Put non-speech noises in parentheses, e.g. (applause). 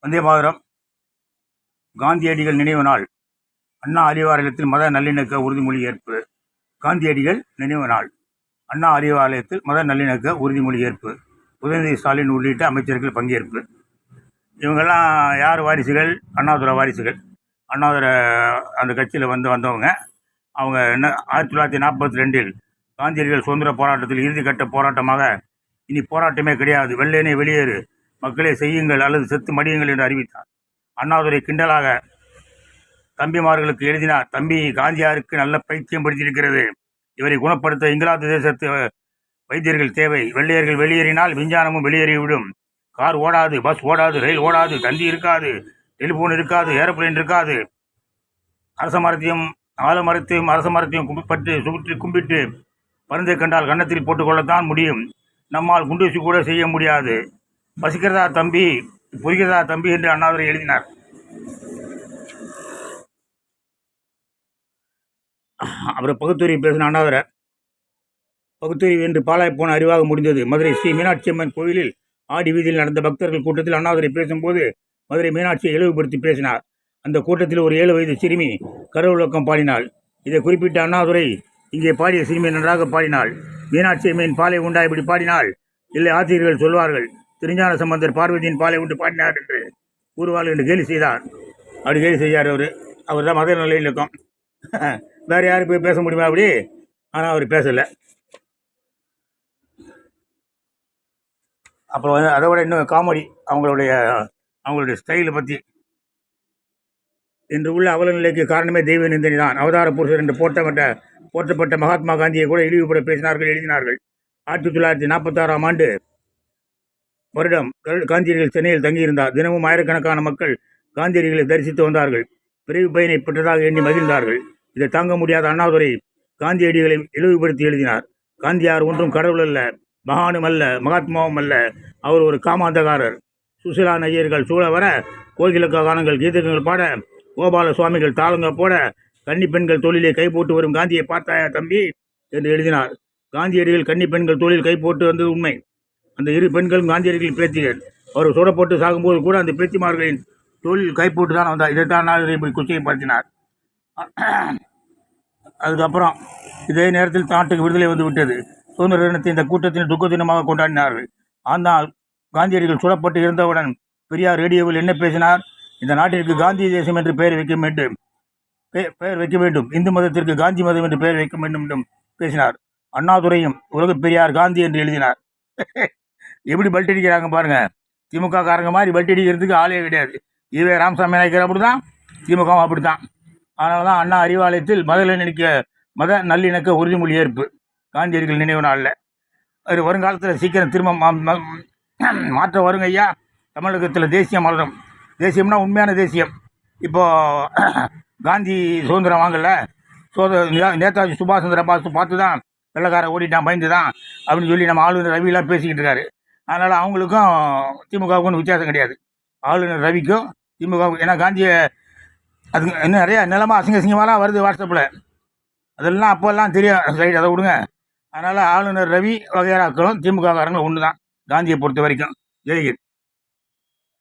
வந்தே மாதரம் காந்தியடிகள் நினைவு நாள். அண்ணா அறிவாலயத்தில் மத நல்லிணக்க உறுதிமொழி ஏற்பு. காந்தியடிகள் நினைவு நாள். அண்ணா அறிவாலயத்தில் மத நல்லிணக்க உறுதிமொழி ஏற்பு. உதயநிதி ஸ்டாலின் உள்ளிட்ட அமைச்சர்கள் பங்கேற்பு. இவங்கெல்லாம் யார் வாரிசுகள்? அண்ணாதுரை வாரிசுகள். அண்ணாதுரை அந்த கட்சியில் வந்து வந்தவங்க. அவங்க என்ன ஆயிரத்தி தொள்ளாயிரத்தி நாற்பத்தி ரெண்டில் காந்தியடிகள் சுதந்திர போராட்டத்தில் இறுதிக்கட்ட போராட்டமாக. இனி போராட்டமே கிடையாது. வெள்ளையனே வெளியேறு. மக்களே செய்யுங்கள் அல்லது செத்து மடியுங்கள் என்று அறிவித்தார். அண்ணாதுரை கிண்டலாக தம்பிமார்களுக்கு எழுதினார் தம்பி காந்தியாருக்கு நல்ல பைத்தியம் படித்திருக்கிறது. இவரை குணப்படுத்த இங்கிலாந்து தேசத்து வைத்தியர்கள் தேவை. வெள்ளையர்கள் வெளியேறினால் விஞ்ஞானமும் வெளியேறிவிடும். கார் ஓடாது பஸ் ஓடாது ரயில் ஓடாது தந்தி இருக்காது டெலிஃபோன் இருக்காது ஏரோப்ளேன் இருக்காது. அரச மரத்தையும் ஆலமரத்தையும் அரச மரத்தையும் கும்பிட்டு சுற்றி கும்பிட்டு பருந்தை கண்டால் கன்னத்தில் போட்டுக்கொள்ளத்தான் முடியும். நம்மால் குண்டூசி கூட செய்ய முடியாது. பசிக்கிறதா தம்பி புரிகிறதா தம்பி என்று அண்ணாதுரை எழுதினார். அப்புறம் பகுத்தூரி பேசின அண்ணாதுரை பகுத்தூரி என்று பாலாய் போன அறிவாக முடிந்தது. மதுரை ஸ்ரீ மீனாட்சி அம்மன் கோயிலில் ஆடி வீதியில் நடந்த பக்தர்கள் கூட்டத்தில் அண்ணாதுரை பேசும்போது மதுரை மீனாட்சியை இழிவுபடுத்தி பேசினார். அந்த கூட்டத்தில் ஒரு ஏழு வயது சிறுமி கருவுலக்கம் பாடினாள். இதை குறிப்பிட்ட அண்ணாதுரை இங்கே பாடிய சிறுமி நன்றாக பாடினாள். மீனாட்சி அம்மையின் பாலை உண்டா இப்படி பாடினாள் இல்லை ஆசிரியர்கள் சொல்வார்கள். திருஞான சம்பந்தர் பார்வதியின் பாலை விட்டு பாடினார் என்று கூறுவாள் என்று கேலி செய்தார். அப்படி கேலி செய்தார் அவர். அவர் தான் மத நிலையில் இருக்கும். (laughs) வேறு யாரும் போய் பேச முடியுமா அப்படி? ஆனால் அவர் பேசலை. அப்புறம் வந்து அதை விட இன்னும் காமெடி அவங்களுடைய அவங்களுடைய ஸ்டைலை பற்றி இன்று உள்ள அவல நிலைக்கு காரணமே தெய்வ நிந்தனி தான். அவதார புருஷர் என்று போட்டப்பட்ட போற்றப்பட்ட மகாத்மா காந்தியை கூட இழிவுபட பேசினார்கள் எழுதினார்கள். ஆயிரத்தி தொள்ளாயிரத்தி நாற்பத்தாறாம் ஆண்டு வருடம் காந்தியடிகள் சென்னையில் தங்கியிருந்தார் தினமும் ஆயிரக்கணக்கான மக்கள் காந்தியடிகளை தரிசித்து வந்தார்கள். பிரிவு பயனை பெற்றதாக எண்ணி மகிழ்ந்தார்கள். இதை தாங்க முடியாத அண்ணாதுரை காந்தியடிகளை இழிவுபடுத்தி எழுதினார். காந்தியார் ஒன்றும் கடவுள் அல்ல மகானும் அல்ல மகாத்மாவும் அல்ல. அவர் ஒரு காமாந்தகாரர். சுசிலா நையர்கள் சூழ வர கோகிலக்க கானங்கள் கீதங்கள் பாட கோபால சுவாமிகள் தாளங்க போட கன்னி பெண்கள் தொழிலை கை போட்டு வரும் காந்தியை பார்த்தாயா தம்பி? என்று எழுதினார். காந்தியடிகள் கன்னி பெண்கள் தொழில் கை போட்டு வந்தது உண்மை. அந்த இரு பெண்களும் காந்தியடிகளின் பேத்திகள். அவர் சுடப்பட்டு சாகும்போது கூட அந்த பேத்திமார்களின் தொழில் கைப்போட்டு தான் வந்தார். இதைத்தான் நான் இப்படி குச்சைப்படுத்தினார். அதுக்கப்புறம் இதே நேரத்தில் நாட்டுக்கு விடுதலை வந்து விட்டது. சுதந்திர தினத்தை இந்த கூட்டத்தின் துக்க தினமாக கொண்டாடினார்கள். ஆனால் காந்தியடிகள் சுடப்பட்டு இருந்தவுடன் பெரியார் ரேடியோவில் என்ன பேசினார்? இந்த நாட்டிற்கு காந்தி தேசம் என்று பெயர் வைக்க வேண்டும். பெயர் வைக்க வேண்டும். இந்து மதத்திற்கு காந்தி மதம் என்று பெயர் வைக்க வேண்டும் என்றும் பேசினார். அண்ணாதுரையும் உலகப் பெரியார் காந்தி என்று எழுதினார். எப்படி பல்ட் அடிக்கிறாங்க பாருங்கள் திமுக காரங்க மாதிரி பல்ட் அடிக்கிறதுக்கு ஆளே கிடையாது. ஈவே ராமசாமி நாயக்கர் அப்படி தான் திமுகவும் அப்படி தான் அதனால தான் அண்ணா அறிவாலயத்தில் மத நினைக்க மத நல்லிணக்க உறுதிமொழி ஏற்பு காந்தியடிகள் நினைவு நாளில். அது வருங்காலத்தில் சீக்கிரம் திரும்ப மாற்றம் வருங்க ஐயா. தமிழகத்தில் தேசியம் மலரும். தேசியம்னா உண்மையான தேசியம். இப்போது (clears throat) காந்தி சுதந்திரம் வாங்கல. சோத நேதாஜி சுபாஷ் சந்திர பாஸ் பார்த்து தான் வெள்ளக்காரன் ஓடிட்டான் பயந்து தான் அப்படின்னு சொல்லி நம்ம ஆளுநர் ரவிலாம் பேசிக்கிட்டு இருக்காரு. அதனால் அவங்களுக்கும் திமுகவுக்கும் ஒன்றும் வித்தியாசம் கிடையாது. ஆளுநர் ரவிக்கும் திமுக ஏன்னா காந்தியை அது இன்னும் நிறையா நிலமாக அசிங்க அசிங்கமாலாம் வருது வாட்ஸ்அப்பில். அதெல்லாம் அப்போல்லாம் தெரியும் ரைட் அதை விடுங்க. அதனால் ஆளுநர் ரவி வகையராக்களும் திமுக காரங்களும் ஒன்று தான் காந்தியை பொறுத்த வரைக்கும். ஜெயகிர்